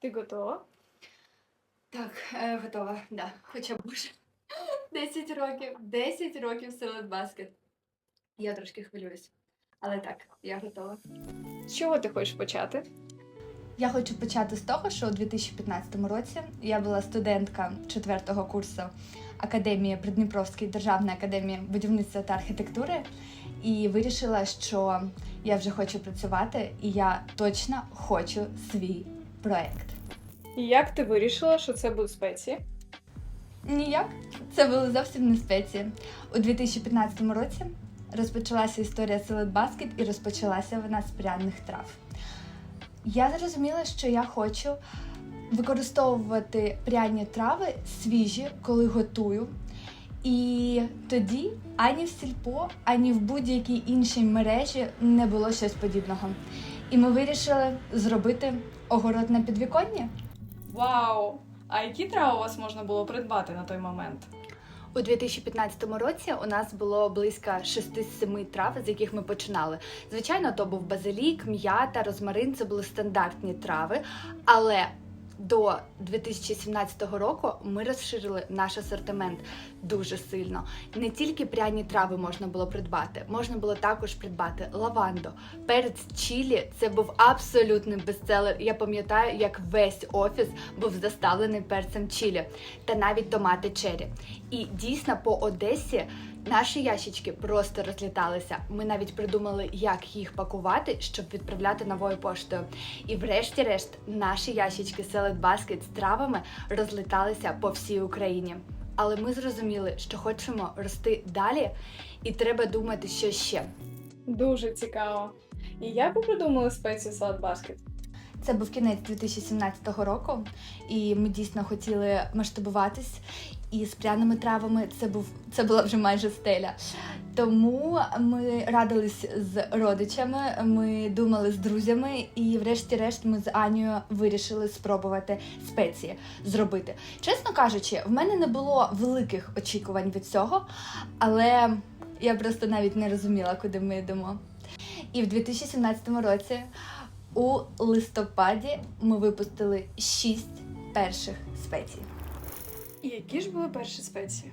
Ти готова? Так, е, готова, да. Хоча б уже 10 років, 10 років Селет Баскет. Я трошки хвилююсь. Але так, я готова. З чого ти хочеш почати? Я хочу почати з того, що у 2015 році я була студентка 4-го курсу Академії Придніпровської державної академії будівництва та архітектури і вирішила, що я вже хочу працювати, і я точно хочу свій проект. І як ти вирішила, що це будуть спеції? Ніяк. Це були зовсім не спеції. У 2015 році розпочалася історія Селет Баскет і розпочалася вона з пряних трав. Я зрозуміла, що я хочу використовувати пряні трави свіжі, коли готую. І тоді ані в сільпо, ані в будь-якій іншій мережі не було щось подібного. І ми вирішили зробити огород на підвіконні. Вау! А які трави у вас можна було придбати на той момент? У 2015 році у нас було близько 6-7 трав, з яких ми починали. Звичайно, то був базилік, м'ята, розмарин це були стандартні трави, але до 2017 року ми розширили наш асортимент дуже сильно. Не тільки пряні трави можна було придбати, можна було також придбати лаванду, перець чілі. Це був абсолютний бестселер. Я пам'ятаю, як весь офіс був заставлений перцем чілі та навіть томати чері. І дійсно по Одесі наші ящички просто розліталися. Ми навіть придумали, як їх пакувати, щоб відправляти новою поштою. І врешті-решт наші ящички Salad Basket з травами розліталися по всій Україні. Але ми зрозуміли, що хочемо рости далі, і треба думати, що ще. Дуже цікаво. І як ви придумали спецію салат баскет? Це був кінець 2017 року, і ми дійсно хотіли масштабуватись. І з пряними травами це був це була вже майже стеля. Тому ми радились з родичами, ми думали з друзями, і, врешті-решт, ми з Анією вирішили спробувати спеції зробити. Чесно кажучи, в мене не було великих очікувань від цього, але я просто навіть не розуміла, куди ми йдемо. І в 2017 році у листопаді ми випустили шість перших спецій. І які ж були перші спеції?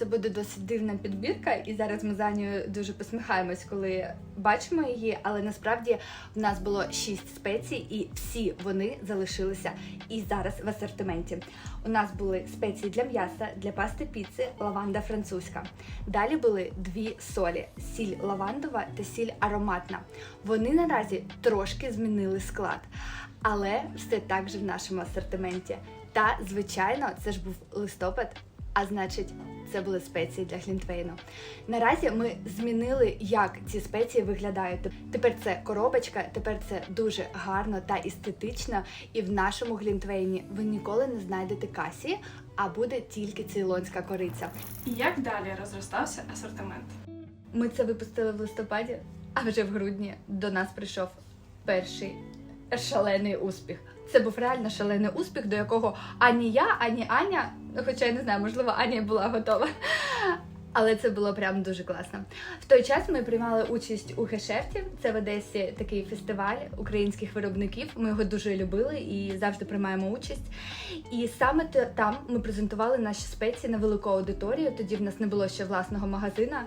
Це буде досить дивна підбірка, і зараз ми за нею дуже посміхаємось, коли бачимо її. Але насправді в нас було шість спецій, і всі вони залишилися і зараз в асортименті. У нас були спеції для м'яса, для пасти піци, лаванда французька. Далі були дві солі: сіль лавандова та сіль ароматна. Вони наразі трошки змінили склад, але все так же в нашому асортименті. Та, звичайно, це ж був листопад, а значить, це були спеції для глінтвейну. Наразі ми змінили, як ці спеції виглядають. Тепер це коробочка, тепер це дуже гарно та естетично. І в нашому глінтвейні ви ніколи не знайдете касі, а буде тільки цейлонська кориця. І як далі розростався асортимент? Ми це випустили в листопаді, а вже в грудні до нас прийшов перший шалений успіх. Це був реально шалений успіх, до якого ані я, ані Аня, хоча я не знаю, можливо, Аня була готова. Але це було прям дуже класно. В той час ми приймали участь у гешефті. Це в Одесі такий фестиваль українських виробників. Ми його дуже любили і завжди приймаємо участь. І саме там ми презентували наші спеції на велику аудиторію. Тоді в нас не було ще власного магазина.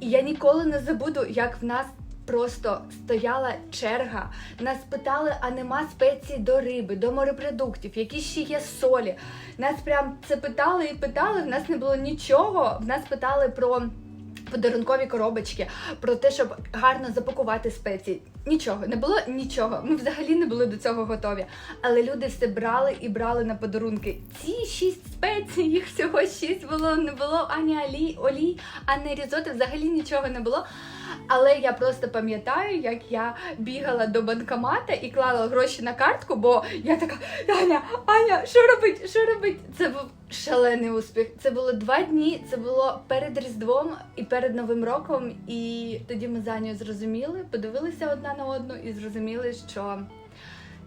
І я ніколи не забуду, як в нас. Просто стояла черга. Нас питали, а нема спеції до риби, до морепродуктів, які ще є солі. Нас прям це питали і питали. В нас не було нічого. В нас питали про подарункові коробочки, про те, щоб гарно запакувати спеції. Нічого, не було нічого. Ми взагалі не були до цього готові. Але люди все брали і брали на подарунки. Ці шість спецій, їх всього шість було. Не було ані олій, олій, ані різоти, взагалі нічого не було. Але я просто пам'ятаю, як я бігала до банкомата і клала гроші на картку, бо я така Аня, Аня, що робить? Що робить? Це був шалений успіх. Це було два дні. Це було перед Різдвом і перед Новим роком. І тоді ми з Анею зрозуміли, подивилися одна на одну і зрозуміли, що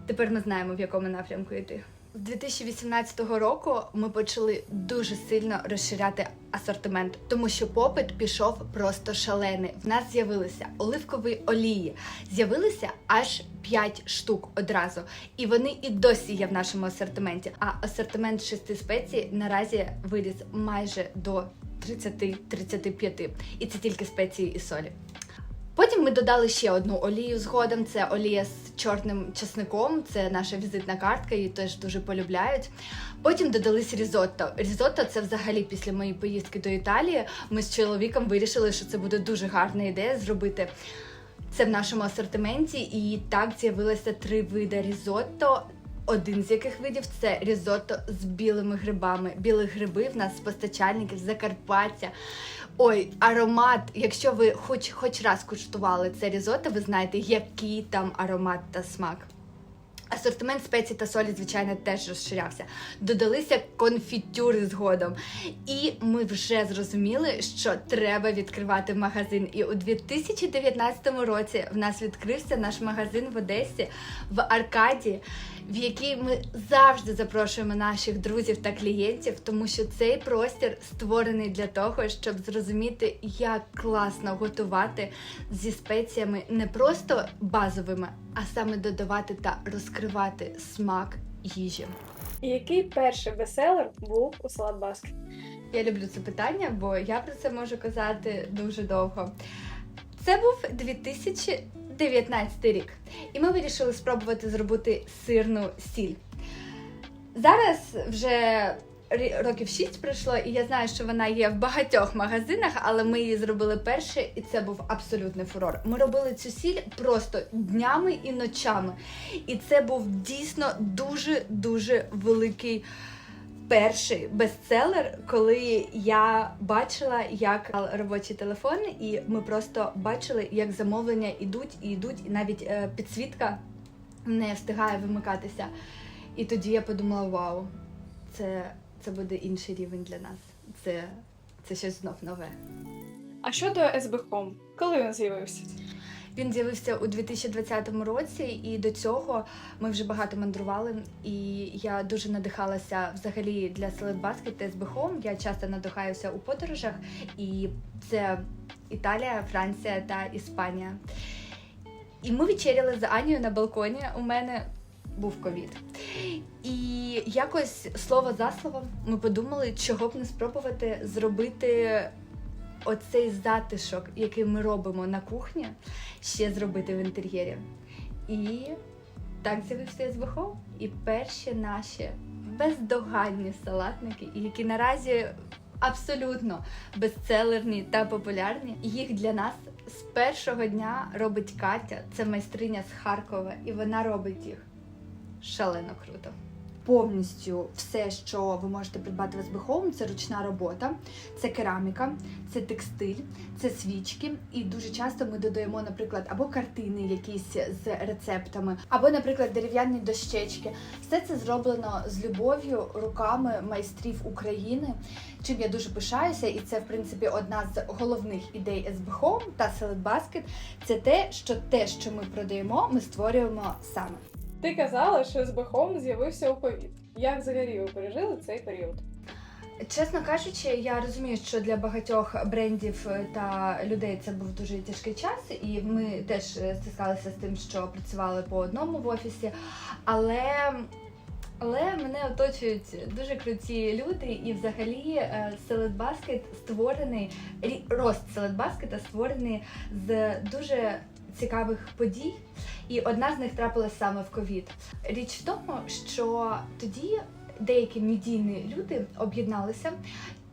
тепер ми знаємо, в якому напрямку йти. З 2018 року ми почали дуже сильно розширяти асортимент, тому що попит пішов просто шалений. В нас з'явилися оливкові олії, з'явилися аж 5 штук одразу, і вони і досі є в нашому асортименті. А асортимент шести спецій наразі виріс майже до 30-35. І це тільки спеції і солі. Потім ми додали ще одну олію згодом. Це олія з чорним чесником. Це наша візитна картка, її теж дуже полюбляють. Потім додались різотто. Різотто це взагалі після моєї поїздки до Італії. Ми з чоловіком вирішили, що це буде дуже гарна ідея зробити це в нашому асортименті. І так з'явилося три види різотто. Один з яких видів це різотто з білими грибами. Білі гриби в нас з постачальників Закарпаття. Ой, аромат. Якщо ви хоч хоч раз куштували це різотто, ви знаєте, який там аромат та смак. Асортимент спецій та солі, звичайно, теж розширявся. Додалися конфітюри згодом. І ми вже зрозуміли, що треба відкривати магазин. І у 2019 році в нас відкрився наш магазин в Одесі в Аркаді, в який ми завжди запрошуємо наших друзів та клієнтів, тому що цей простір створений для того, щоб зрозуміти, як класно готувати зі спеціями не просто базовими, а саме додавати та розкривати смак їжі. Який перший бестселер був у салат баскет? Я люблю це питання, бо я про це можу казати дуже довго. Це був 2019 рік, і ми вирішили спробувати зробити сирну сіль. Зараз вже років 6 пройшло, і я знаю, що вона є в багатьох магазинах, але ми її зробили перше, і це був абсолютний фурор. Ми робили цю сіль просто днями і ночами. І це був дійсно дуже дуже великий перший бестселер, коли я бачила, як робочий телефон, і ми просто бачили, як замовлення ідуть і йдуть, і навіть е, підсвітка не встигає вимикатися. І тоді я подумала: вау, це, це буде інший рівень для нас. Це, це щось знов нове. А що до SB Коли він з'явився? Він з'явився у 2020 році, і до цього ми вже багато мандрували. І я дуже надихалася взагалі для Basket та SB Я часто надихаюся у подорожах, і це Італія, Франція та Іспанія. І ми вечеряли з Анією на балконі. У мене був ковід. І якось слово за словом ми подумали, чого б не спробувати зробити оцей затишок, який ми робимо на кухні, ще зробити в інтер'єрі. І так з'явився СБХО. І перші наші бездоганні салатники, які наразі абсолютно безцелерні та популярні. Їх для нас з першого дня робить Катя, це майстриня з Харкова, і вона робить їх шалено круто. Повністю все, що ви можете придбати в SB Home, це ручна робота, це кераміка, це текстиль, це свічки. І дуже часто ми додаємо, наприклад, або картини якісь з рецептами, або, наприклад, дерев'яні дощечки. Все це зроблено з любов'ю руками майстрів України. Чим я дуже пишаюся, і це в принципі одна з головних ідей SB Home та Select Basket, Це те, що те, що ми продаємо, ми створюємо саме. Ти казала, що SB Home з'явився у ковід. Як взагалі ви пережили цей період? Чесно кажучи, я розумію, що для багатьох брендів та людей це був дуже тяжкий час, і ми теж стискалися з тим, що працювали по одному в офісі. Але, але мене оточують дуже круті люди, і взагалі е, Select Basket створений, рост Select Basket створений з дуже цікавих подій. І одна з них трапилась саме в ковід. Річ в тому, що тоді деякі медійні люди об'єдналися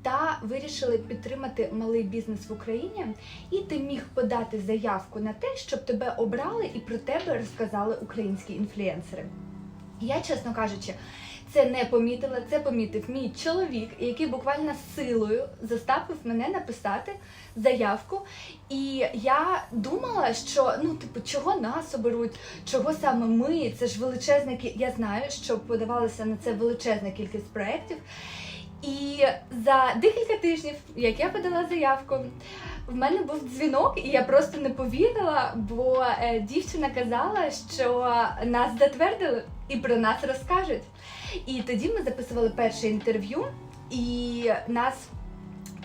та вирішили підтримати малий бізнес в Україні, і ти міг подати заявку на те, щоб тебе обрали і про тебе розказали українські інфлюенсери. Я, чесно кажучи, це не помітила, це помітив мій чоловік, який буквально силою заставив мене написати заявку. І я думала, що ну, типу, чого нас оберуть, чого саме ми? Це ж величезна кі- Я знаю, що подавалася на це величезна кількість проєктів. І за декілька тижнів, як я подала заявку, в мене був дзвінок, і я просто не повірила, бо е, дівчина казала, що нас затвердили. і про нас розкажуть. І тоді ми записували перше інтерв'ю, і нас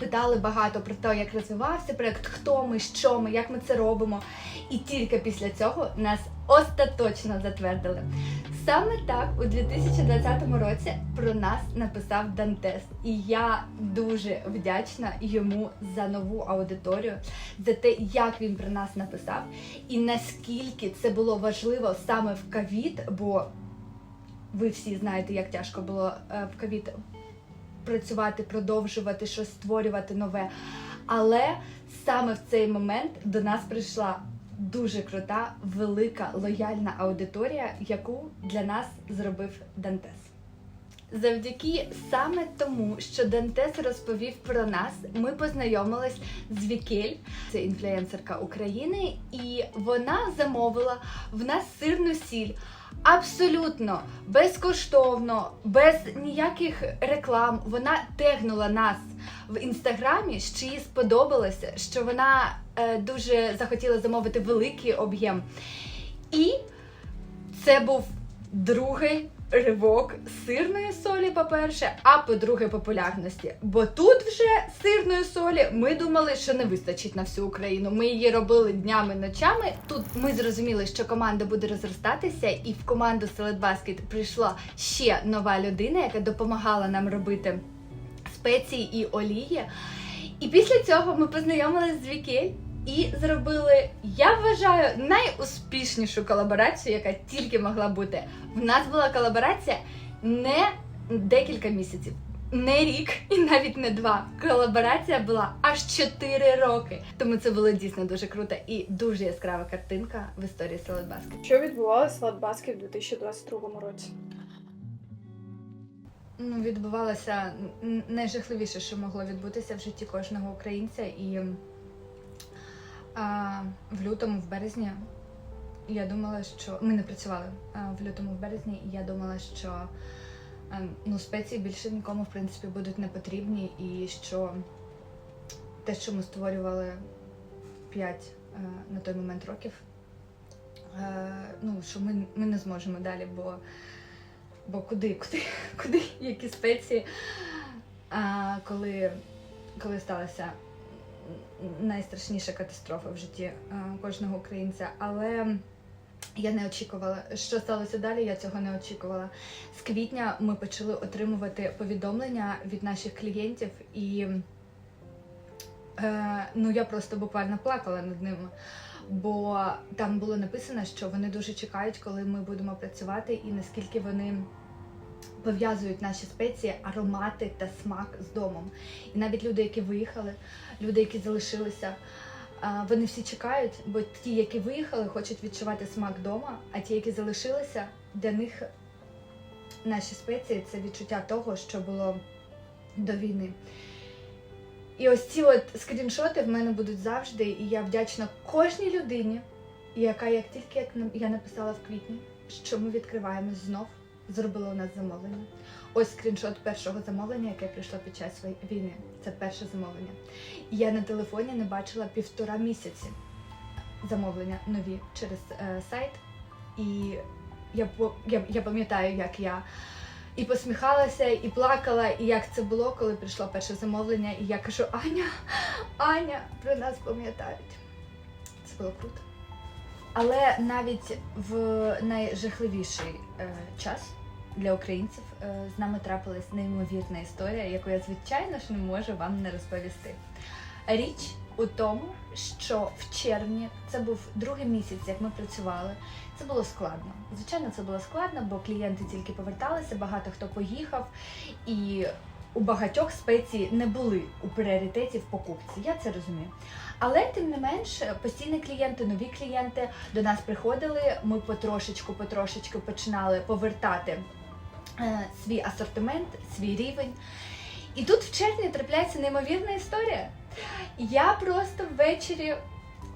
питали багато про те, як розвивався проект, хто ми, що ми, як ми це робимо. І тільки після цього нас остаточно затвердили. Саме так у 2020 році про нас написав Дантес, і я дуже вдячна йому за нову аудиторію, за те, як він про нас написав, і наскільки це було важливо саме в ковід, бо ви всі знаєте, як тяжко було е, в ковід працювати, продовжувати щось створювати нове. Але саме в цей момент до нас прийшла дуже крута, велика, лояльна аудиторія, яку для нас зробив Дантес. Завдяки саме тому, що Дантес розповів про нас, ми познайомились з Вікель, це інфлюенсерка України, і вона замовила в нас сирну сіль. Абсолютно безкоштовно, без ніяких реклам. Вона тегнула нас в інстаграмі, що їй сподобалося, що вона е, дуже захотіла замовити великий об'єм. І це був другий ривок сирної солі, по-перше, а по-друге, популярності. Бо тут вже сирної солі ми думали, що не вистачить на всю Україну. Ми її робили днями, ночами. Тут ми зрозуміли, що команда буде розростатися, і в команду Select Basket прийшла ще нова людина, яка допомагала нам робити спеції і олії. І після цього ми познайомилися з Вікель і зробили, я вважаю, найуспішнішу колаборацію, яка тільки могла бути. В нас була колаборація не декілька місяців, не рік і навіть не два. Колаборація була аж 4 роки. Тому це було дійсно дуже круто і дуже яскрава картинка в історії Basket. Що відбувалося в Ладбаскет у 2022 році? Ну, відбувалося найжахливіше, що могло відбутися в житті кожного українця. І а, в лютому, в березні, я думала, що ми не працювали. В лютому, в березні, і я думала, що ну, спеції більше нікому в принципі будуть не потрібні, і що те, що ми створювали 5 на той момент років, ну, що ми, ми не зможемо далі, бо Бо куди, куди, куди, які спеції, а, коли, коли сталася найстрашніша катастрофа в житті кожного українця. Але я не очікувала, що сталося далі. Я цього не очікувала. З квітня ми почали отримувати повідомлення від наших клієнтів, і е, ну я просто буквально плакала над ними. Бо там було написано, що вони дуже чекають, коли ми будемо працювати, і наскільки вони пов'язують наші спеції, аромати та смак з домом. І навіть люди, які виїхали, люди, які залишилися, вони всі чекають, бо ті, які виїхали, хочуть відчувати смак вдома, а ті, які залишилися, для них наші спеції це відчуття того, що було до війни. І ось ці от скріншоти в мене будуть завжди, і я вдячна кожній людині, яка як тільки як я написала в квітні, що ми відкриваємось знов, зробила у нас замовлення. Ось скріншот першого замовлення, яке прийшло під час війни. Це перше замовлення. Я на телефоні не бачила півтора місяці замовлення нові через е, сайт. І я, я, я пам'ятаю, як я і посміхалася, і плакала, і як це було, коли прийшло перше замовлення, і я кажу: Аня, Аня, про нас пам'ятають. Це було круто. Але навіть в найжахливіший е, час для українців е, з нами трапилась неймовірна історія, яку я, звичайно ж, не можу вам не розповісти. Річ у тому, що в червні це був другий місяць, як ми працювали. Це було складно. Звичайно, це було складно, бо клієнти тільки поверталися, багато хто поїхав, і у багатьох спеції не були у пріоритеті в покупці. Я це розумію. Але тим не менш, постійні клієнти, нові клієнти до нас приходили. Ми потрошечку, потрошечку починали повертати е, свій асортимент, свій рівень. І тут в червні трапляється неймовірна історія. Я просто ввечері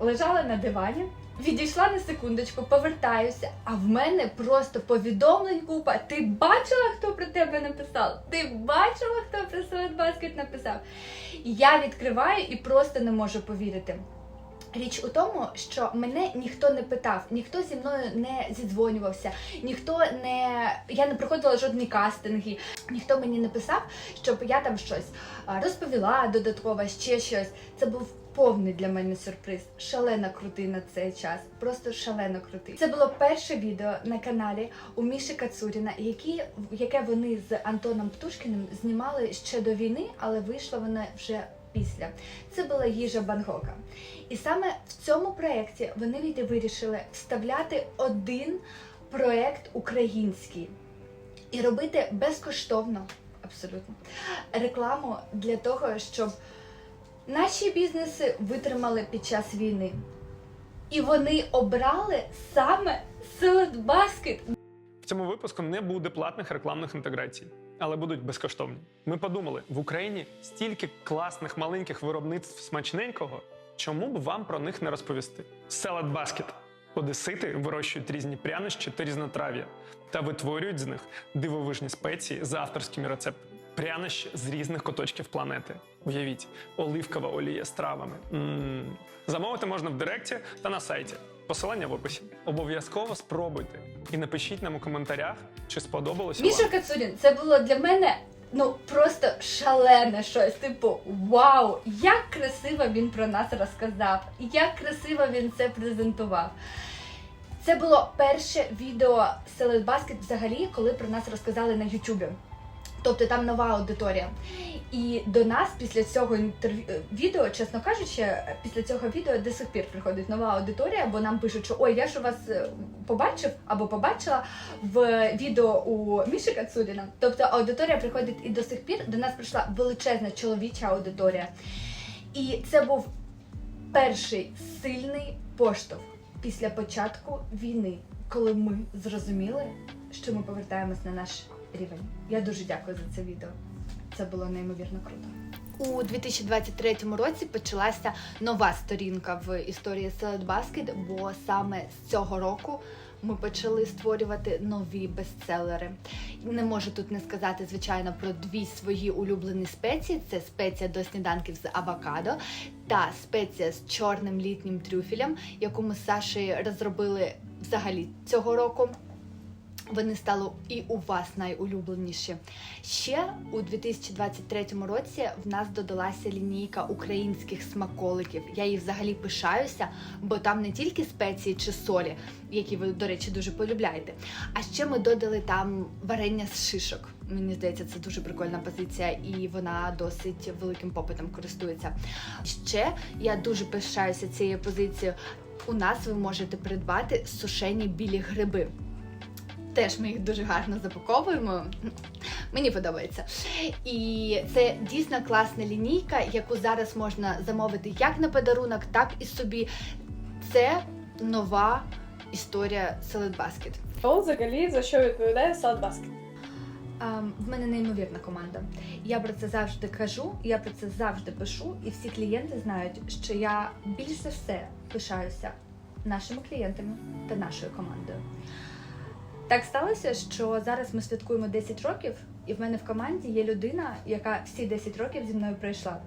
лежала на дивані, відійшла на секундочку, повертаюся, а в мене просто повідомлень купа. Ти бачила, хто про тебе написав? Ти бачила, хто про Basket написав? Я відкриваю і просто не можу повірити. Річ у тому, що мене ніхто не питав, ніхто зі мною не зідзвонювався, ніхто не я не проходила жодні кастинги, ніхто мені не писав, щоб я там щось розповіла додатково, ще щось. Це був повний для мене сюрприз. Шалено крутий на цей час. Просто шалено крутий. Це було перше відео на каналі у Міші Кацуріна, які, яке вони з Антоном Птушкіним знімали ще до війни, але вийшло воно вже після. Це була їжа Бангока. І саме в цьому проєкті вони вирішили вставляти один проєкт український і робити безкоштовно, абсолютно, рекламу для того, щоб наші бізнеси витримали під час війни. І вони обрали саме Salad Basket. В цьому випуску не буде платних рекламних інтеграцій, але будуть безкоштовні. Ми подумали, в Україні стільки класних маленьких виробництв смачненького, чому б вам про них не розповісти? Salad Basket. Одесити вирощують різні прянощі та різнотрав'я та витворюють з них дивовижні спеції за авторськими рецептами. Прянощі з різних куточків планети. Уявіть, оливкова олія з травами. м Замовити можна в директі та на сайті. Посилання в описі. Обов'язково спробуйте і напишіть нам у коментарях, чи сподобалося Міша вам. Кацурін, це було для мене ну просто шалене щось. Типу, вау, як красиво він про нас розказав, як красиво він це презентував. Це було перше відео Salad Basket взагалі, коли про нас розказали на Ютубі. Тобто там нова аудиторія. І до нас після цього інтерв'ю е, відео, чесно кажучи, після цього відео до сих пір приходить нова аудиторія, бо нам пишуть, що ой, я ж у вас е, побачив або побачила в відео у Міші Кацуріна. Тобто аудиторія приходить і до сих пір. До нас прийшла величезна чоловіча аудиторія. І це був перший сильний поштовх після початку війни, коли ми зрозуміли, що ми повертаємось на наш рівень. Я дуже дякую за це відео. Це було неймовірно круто. У 2023 році почалася нова сторінка в історії Salad Basket, бо саме з цього року ми почали створювати нові бестселери. Не можу тут не сказати, звичайно, про дві свої улюблені спеції: це спеція до сніданків з авокадо та спеція з чорним літнім трюфелем, яку ми з Сашею розробили взагалі цього року. Вони стали і у вас найулюбленіші. Ще у 2023 році в нас додалася лінійка українських смаколиків. Я їй взагалі пишаюся, бо там не тільки спеції чи солі, які ви, до речі, дуже полюбляєте. А ще ми додали там варення з шишок. Мені здається, це дуже прикольна позиція, і вона досить великим попитом користується. Ще я дуже пишаюся цією позицією. У нас ви можете придбати сушені білі гриби. Теж ми їх дуже гарно запаковуємо. Мені подобається. І це дійсно класна лінійка, яку зараз можна замовити як на подарунок, так і собі. Це нова історія Salad Basket. Хто взагалі за що відповідає Salad Basket? Ем, в мене неймовірна команда. Я про це завжди кажу, я про це завжди пишу, і всі клієнти знають, що я більш за все пишаюся нашими клієнтами та нашою командою. Так сталося, що зараз ми святкуємо 10 років, і в мене в команді є людина, яка всі 10 років зі мною пройшла.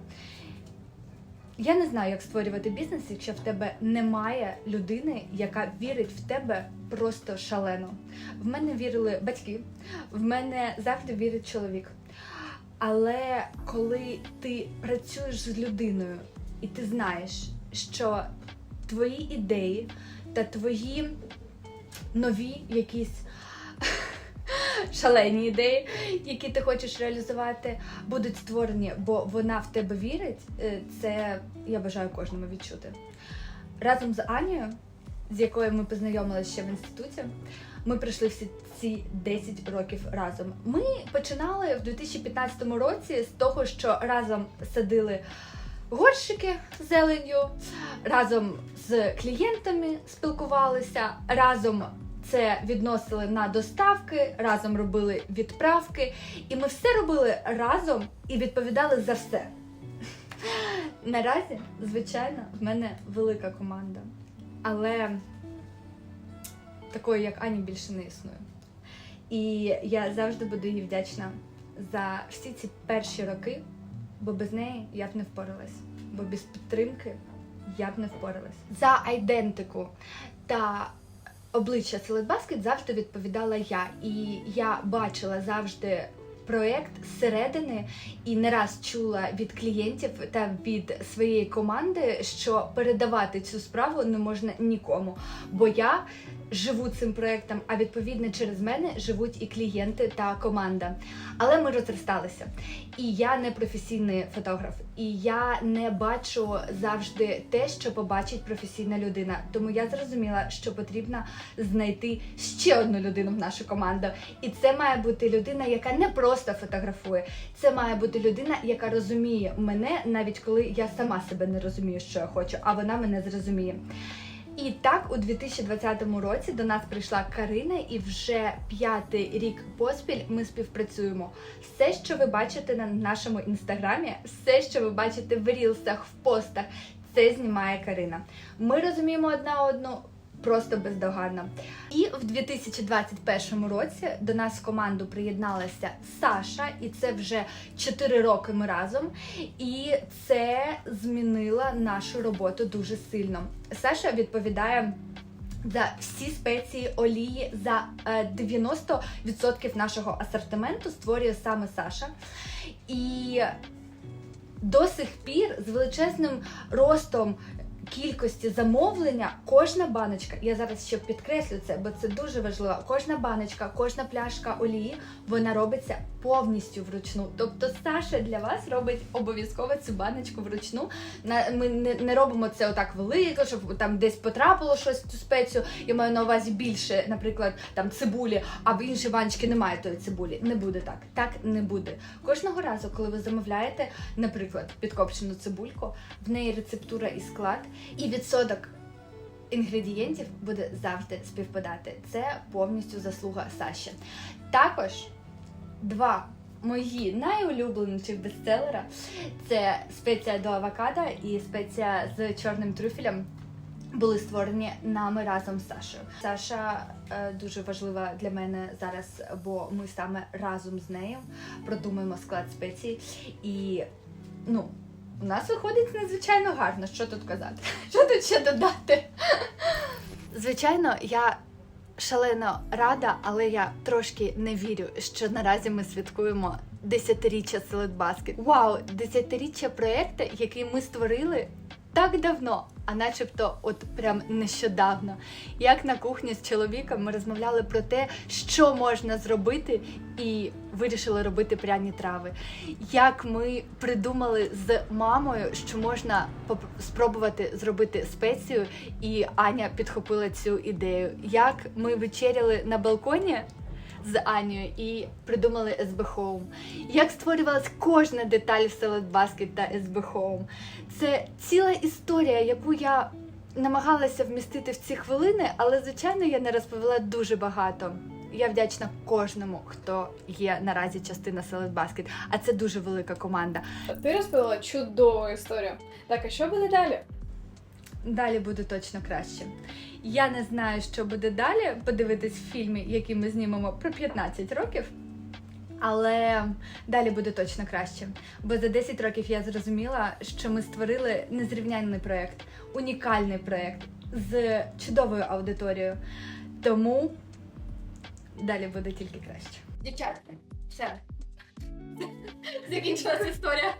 Я не знаю, як створювати бізнес, якщо в тебе немає людини, яка вірить в тебе просто шалено. В мене вірили батьки, в мене завжди вірить чоловік. Але коли ти працюєш з людиною і ти знаєш, що твої ідеї та твої нові якісь шалені ідеї, які ти хочеш реалізувати, будуть створені, бо вона в тебе вірить, е, це я бажаю кожному відчути. Разом з Анією, з якою ми познайомилися ще в інституті, ми пройшли всі ці 10 років разом. Ми починали в 2015 році з того, що разом садили горщики з зеленню, разом з клієнтами спілкувалися, разом це відносили на доставки, разом робили відправки, і ми все робили разом і відповідали за все. Наразі, звичайно, в мене велика команда, але такої, як Ані, більше не існує. І я завжди буду їй вдячна за всі ці перші роки, бо без неї я б не впоралась. Бо без підтримки я б не впоралась. За айдентику та обличчя Basket завжди відповідала я. І я бачила завжди проєкт зсередини і не раз чула від клієнтів та від своєї команди, що передавати цю справу не можна нікому. Бо я живу цим проєктом, а відповідно через мене живуть і клієнти та команда. Але ми розросталися. І я не професійний фотограф, і я не бачу завжди те, що побачить професійна людина. Тому я зрозуміла, що потрібно знайти ще одну людину в нашу команду. І це має бути людина, яка не просто фотографує. Це має бути людина, яка розуміє мене, навіть коли я сама себе не розумію, що я хочу, а вона мене зрозуміє. І так, у 2020 році до нас прийшла Карина, і вже п'ятий рік поспіль ми співпрацюємо. Все, що ви бачите на нашому інстаграмі, все, що ви бачите в рілсах, в постах, це знімає Карина. Ми розуміємо одна одну. Просто бездоганно. І в 2021 році до нас в команду приєдналася Саша, і це вже 4 роки ми разом. І це змінило нашу роботу дуже сильно. Саша відповідає. За всі спеції олії за е, 90% нашого асортименту створює саме Саша. І до сих пір з величезним ростом кількості замовлення кожна баночка, я зараз ще підкреслю це, бо це дуже важливо. Кожна баночка, кожна пляшка олії, вона робиться повністю вручну. Тобто Саша для вас робить обов'язково цю баночку вручну. Ми не, робимо це отак велико, щоб там десь потрапило щось цю спецію. Я маю на увазі більше, наприклад, там цибулі, а в іншій баночці немає тої цибулі. Не буде так. Так не буде. Кожного разу, коли ви замовляєте, наприклад, підкопчену цибульку, в неї рецептура і склад, і відсоток інгредієнтів буде завжди співпадати. Це повністю заслуга Саші. Також два мої найулюбленіші бестселера це спеція до авокадо і спеція з чорним трюфелем. Були створені нами разом з Сашою. Саша е, дуже важлива для мене зараз, бо ми саме разом з нею продумуємо склад спецій. І ну, у нас виходить надзвичайно гарно. Що тут казати? Що тут ще додати? Звичайно, я шалено рада, але я трошки не вірю, що наразі ми святкуємо десятиріччя Basket. Вау, десятиріччя проєкту, який ми створили так давно, а начебто, от прям нещодавно. Як на кухні з чоловіком ми розмовляли про те, що можна зробити, і вирішили робити пряні трави. Як ми придумали з мамою, що можна спробувати зробити спецію, і Аня підхопила цю ідею. Як ми вечеряли на балконі з Анією і придумали SB Home. Як створювалась кожна деталь в Salad Basket та SB Home. Це ціла історія, яку я намагалася вмістити в ці хвилини, але звичайно я не розповіла дуже багато. Я вдячна кожному, хто є наразі частина Salad Basket, а це дуже велика команда. Ти розповіла чудову історію. Так, а що буде далі? Далі буде точно краще. Я не знаю, що буде далі. Подивитись в фільмі, який ми знімемо про 15 років. Але далі буде точно краще. Бо за 10 років я зрозуміла, що ми створили незрівнянний проєкт, унікальний проєкт з чудовою аудиторією. Тому далі буде тільки краще. Дівчатка, все. Закінчилася історія.